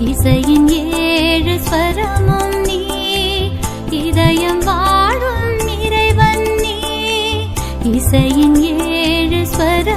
இசையின் ஏழு ஸ்வரமும் நீ இதயம் வாழும் இறைவன் நீ. இசையின் ஏழு ஸ்வரம்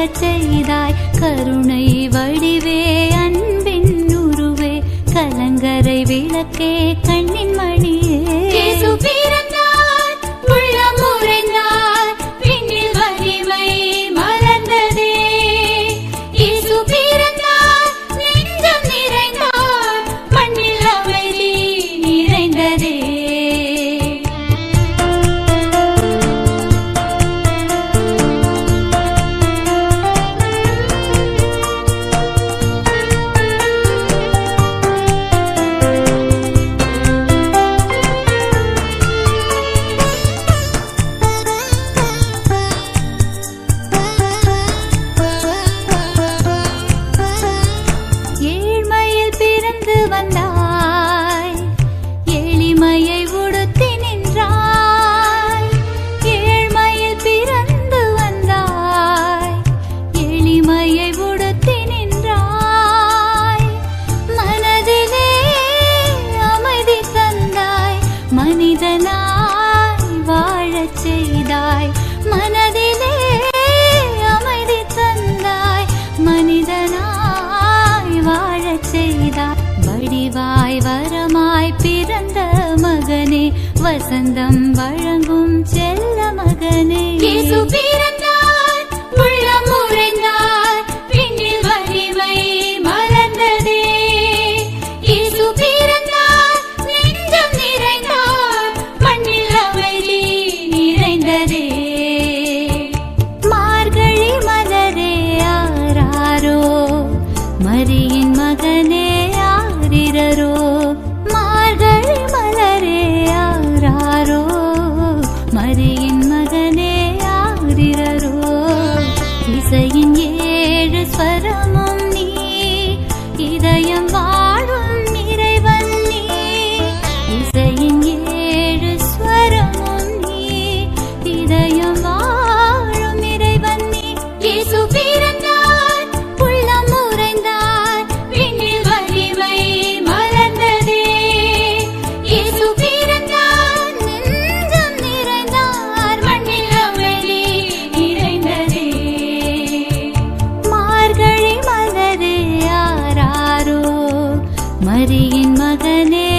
மலரச் செய்தாய். கருணை வடிவே அன்பின் உருவே கலங்கரை விளக்கே கண்ணின் மணி வசந்தம் வழங்கும் செல்ல மகனே ಮಗನೇ